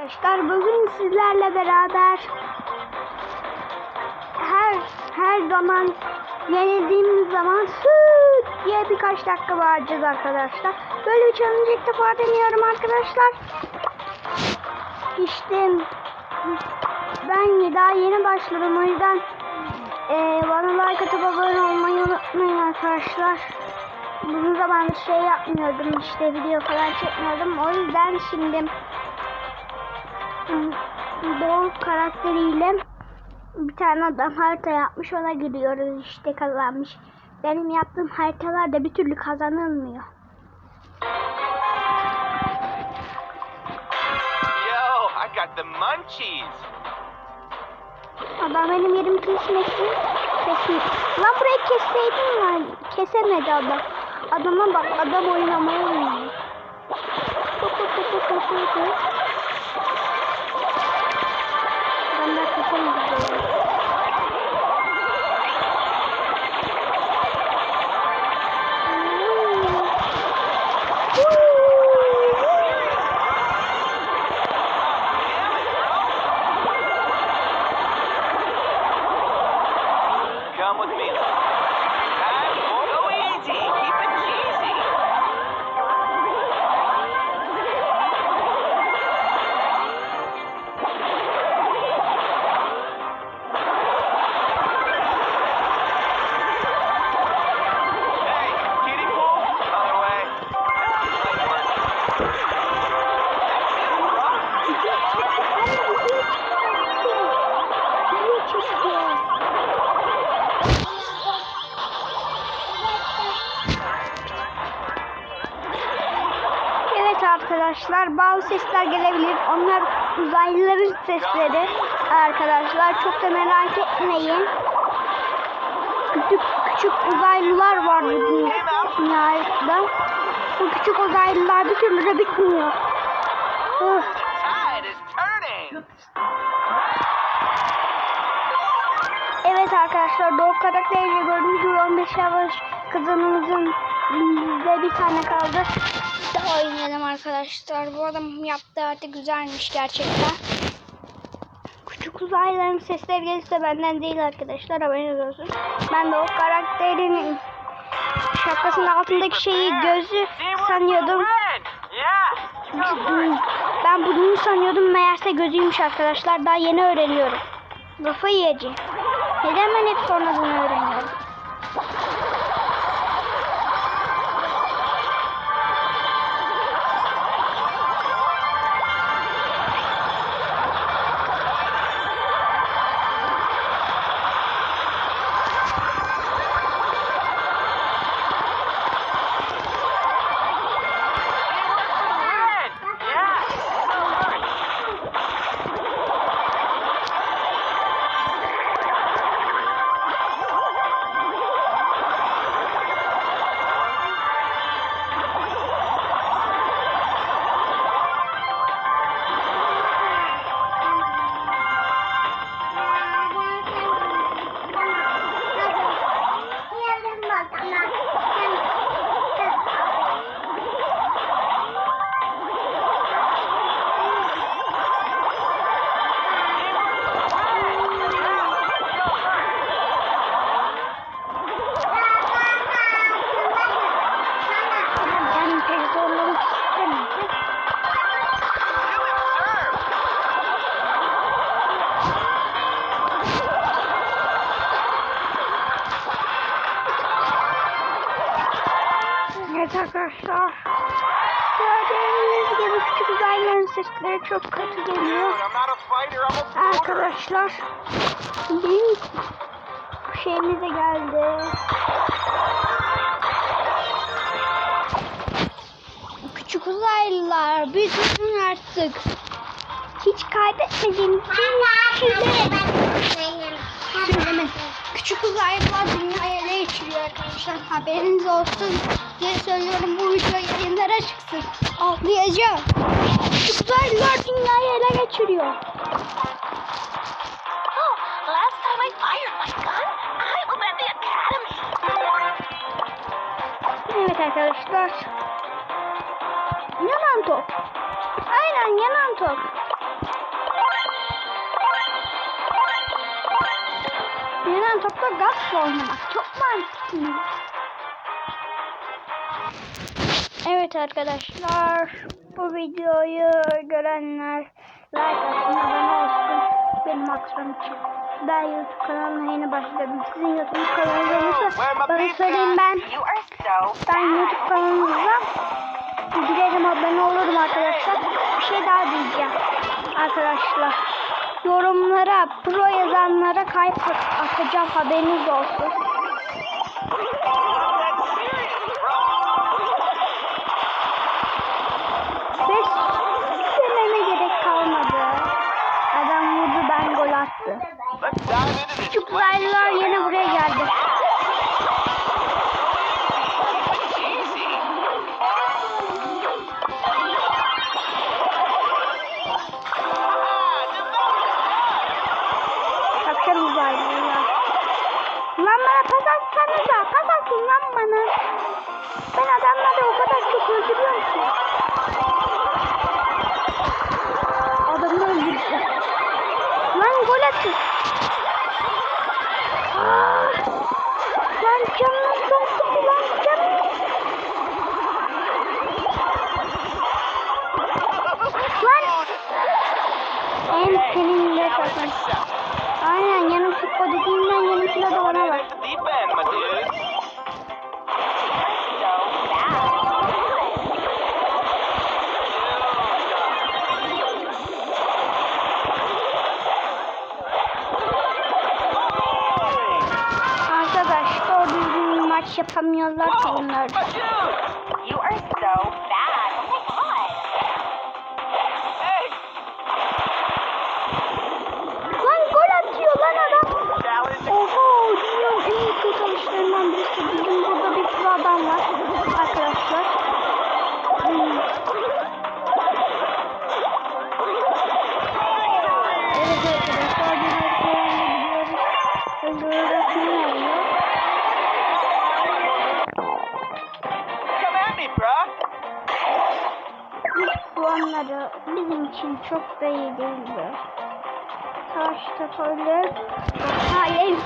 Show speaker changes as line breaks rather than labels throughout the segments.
Arkadaşlar bugün sizlerle beraber her her zaman yenildiğimiz zaman süt diye birkaç dakika bağıracağız arkadaşlar. Böyle bir challenge ilk defa deniyorum arkadaşlar. İşte ben daha yeni başladım o yüzden eee, bana like atıp abone olmayı unutmayın arkadaşlar. Uzun zamandır şey yapmıyordum işte video falan çekmiyordum. O yüzden şimdi Doğu karakteriyle bir tane adam harita yapmış ona giriyoruz işte kazanmış. Benim yaptığım haritalarda bir türlü kazanılmıyor.
Yo, I got the munchies.
Adam benim yerimi kesmesin. Kesin. Lan burayı kesseydim ya. Kesemedi adam. Adama bak adam oynamaya oynuyor. Bazı sesler gelebilir. Onlar uzaylıların sesleri arkadaşlar. Çok da merak etmeyin. Küçük küçük uzaylılar var dünyada. Bu küçük uzaylılar bir türlü de bitmiyor.
Turning.
Evet arkadaşlar Doğu karakteriyle gördüğünüz gibi 15 yavaş kızımızın bizde bir tane kaldı. Daha oynayalım arkadaşlar. Bu adam yaptığı artık güzelmiş gerçekten. Küçük uzaylıların sesleri gelirse benden değil arkadaşlar haberiniz olsun. Ben de o karakterin şapkasının altındaki şeyi gözü sanıyordum. Ben bunu sanıyordum meğerse gözüymüş arkadaşlar. Daha yeni öğreniyorum. Kafayı yiyeceğim. Neden ben hep sonradan öğreniyorum? Evet arkadaşlar. Gördüğünüz gibi küçük uzaylıların sesleri çok kötü geliyor. Arkadaşlar. Büyük şeyimiz de geldi. Küçük uzaylılar biz durun artık. Hiç kaybetmediğimiz için size söyleme. Küçük uzaylılar dünyaya ele geçiriyor arkadaşlar. Haberiniz olsun diye söylüyorum bu video yayınlara çıksın. Ağlayacağım. Küçük uzaylılar dünyayı ele geçiriyor.
Oh, last time I fired my gun, I was at the academy.
Evet arkadaşlar. Yanan top. Aynen yanan top. Son topta gazla oynamak çok mantıklı. Evet arkadaşlar bu videoyu görenler like atın abone olsun benim akşam için. Ben YouTube kanalına yeni başladım. Sizin YouTube kanalınızı bana söyleyin ben. Ben YouTube kanalınıza girerim abone olurum arkadaşlar. Bir şey daha diyeceğim arkadaşlar. Yorumlara pro yazanlara kalp atacağım haberiniz olsun. Pas atsanıza. Pas atın lan bana. Ben adamları o kadar çok öldürüyorum ki. Adamı öldürdü. Lan gol atın. Aa, Lan canım çok sıkı lan canım. Lan. En seninle takın. Aynen yanım futbol dediğinden yanım kilo da bana var.
End, my dudes.
Arkadaş doğru düzgün bir maç yapamıyorlar ki bunlar.
You are so bad.
İçin çok da iyi değildi. Karşı takımlar hayır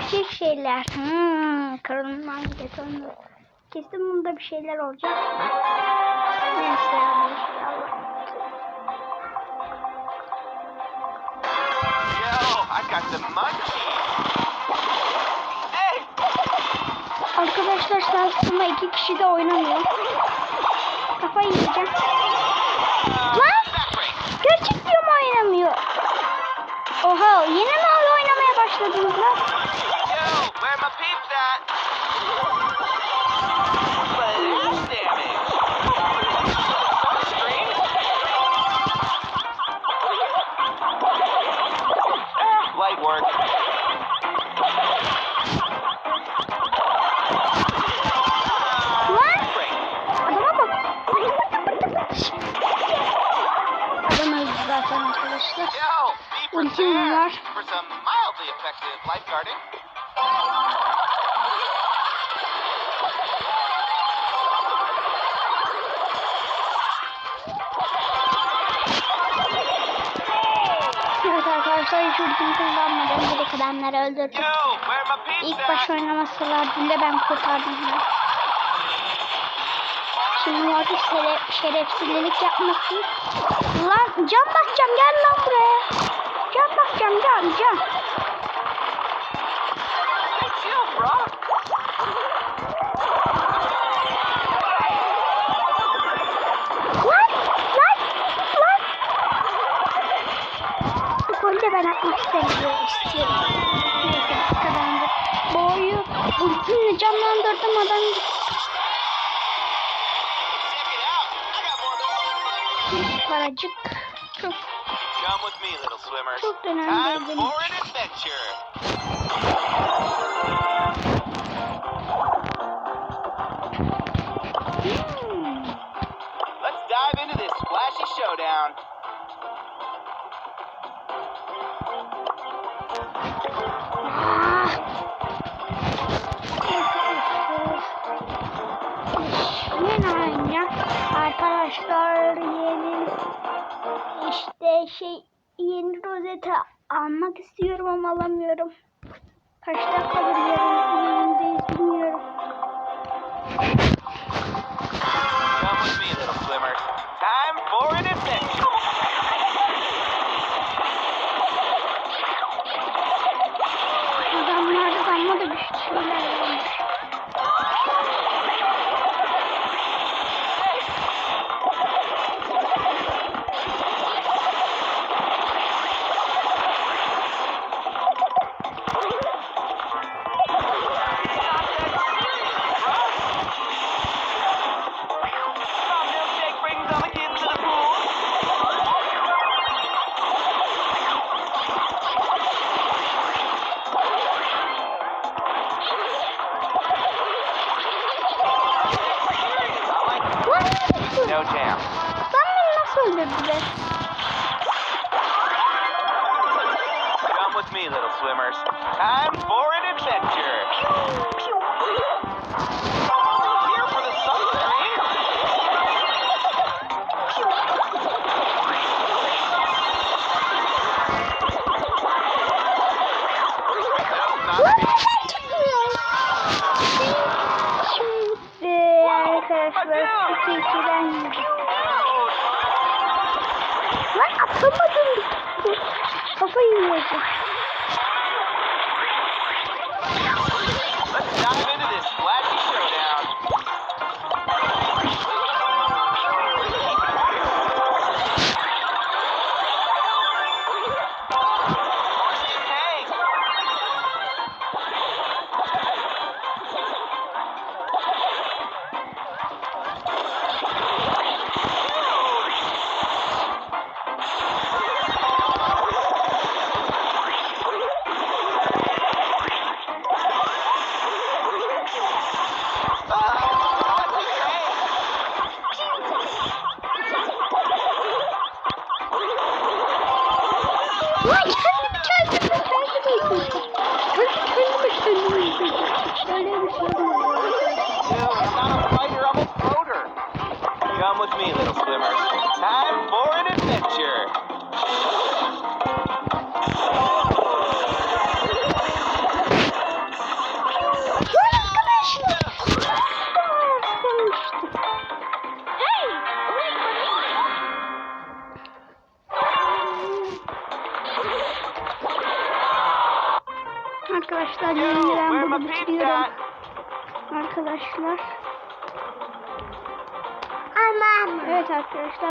küçük şeyler. Hmm, kırılmaz betonlu. Kesin bunda bir şeyler olacak. Neyse inşallah.
Yo, I got the munchies. Hey,
Arkadaşlar şansıma iki kişi de oynamıyor. Kafayı yiyeceğim. Lan! Oynamıyor. Oha yine mi oynamaya başladınız lan? Arkadaşlar. Ultim var. Evet arkadaşlar hiç ultim kullanmadım. Direkt adamları öldürdüm. İlk baş oynaması bile ben kurtardım. Ya. Şimdi Mortis şere şerefsizlik yapmasın. Lan can bakacağım gel lan buraya. Can bakacağım can can. Lan lan lan. Bu de ben atmak istemiyorum. istiyorum. Neyse kazandık. Bu oyu ultimle canlandırdım adam.
Check got more.
Paracık. Çok
Come with me, little swimmers.
Çok
Time
önemli benim
for
için.
an adventure.
Hmm.
Let's dive into this splashy showdown.
hocam. Ben nasıl öldürdüler?
Come with me, little swimmers. Time for an adventure.
Burası tilkiden yedim. Lan atamadım. Kafayı
yedim. me, little swimmer. Time for an adventure.
Arkadaşlar yeniden bunu bitiriyorum. Arkadaşlar. Tamam. Evet arkadaşlar.